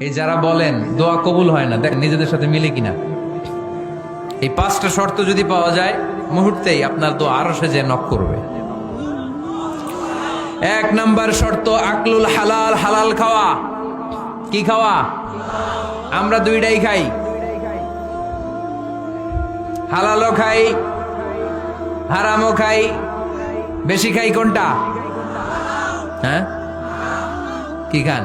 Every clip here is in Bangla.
এই যারা বলেন, দোয়া কবুল হয় না দেখ নিজেদের সাথে মিলে কিনা। এই পাঁচটা শর্ত যদি পাওয়া যায়, মুহূর্তেই আপনার দোয়া আরও সে যে নক করবে। এক নাম্বার শর্ত, আকলুল হালাল হালাল খাওয়া। কি খাওয়া? আমরা দুইটাই খাই। হালালও খাই, হারামও খাই। বেশি খাই কোনটা? হ্যাঁ? কি খান?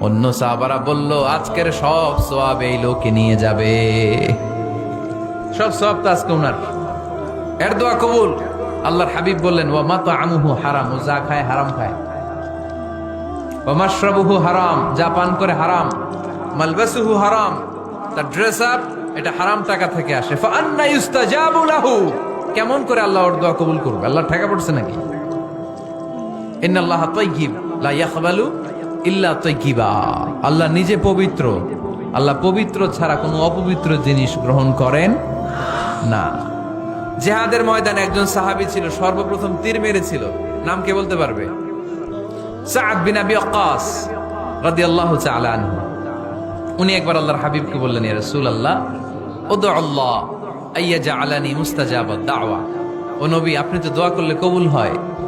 অন্য সাহাবারা বলল, আজকের সব সোয়াব এই লোকে নিয়ে যাবে। সব সব তো এর দোয়া কবুল। আল্লাহর হাবিব বললেন ও মাতা আমুহু হারাম, ও যা খায় হারাম খায়। হারাম, যা পান করে হারাম। মালবাসুহু হারাম, তার ড্রেস আপ এটা হারাম টাকা থেকে আসে। ফান্না কেমন করে আল্লাহ ওর দোয়া কবুল করবে? আল্লাহ ঠেকা পড়ছে নাকি? ইন্নাল্লাহ তাইয়িব লা ইয়াকবালু ইল্লা তাইয়িবা আল্লাহ নিজে পবিত্র। আল্লাহ পবিত্র ছাড়া কোনো অপবিত্র জিনিস গ্রহণ করেন না। জেহাদের ময়দানে একজন সাহাবী ছিল, সর্বপ্রথম তীর মেরেছিল। নাম কে বলতে পারবে? সাদ বিন আবি ওয়াক্কাস রাদিয়াল্লাহু তাআলা আনহু। উনি একবার আল্লাহর হাবিবকে বললেন, ইয়া রাসূলুল্লাহ উদু আল্লাহ আইয়া জাআলানি মুস্তাজাবাদ দাওয়া ও নবী, আপনি তো দোয়া করলে কবুল হয়।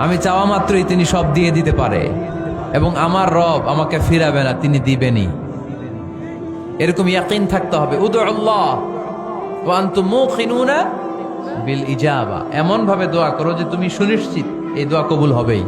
আমি চাওয়া মাত্রই তিনি সব দিয়ে দিতে পারে। এবং আমার রব আমাকে ফিরাবে না, তিনি দিবেনি এরকম ইয়াকিন থাকতে হবে। উদু আল্লাহ ওয়ান্তু মুখিনুনা বিল ইজাবা। এমন ভাবে দোয়া করো যে তুমি সুনিশ্চিত এই দোয়া কবুল হবেই।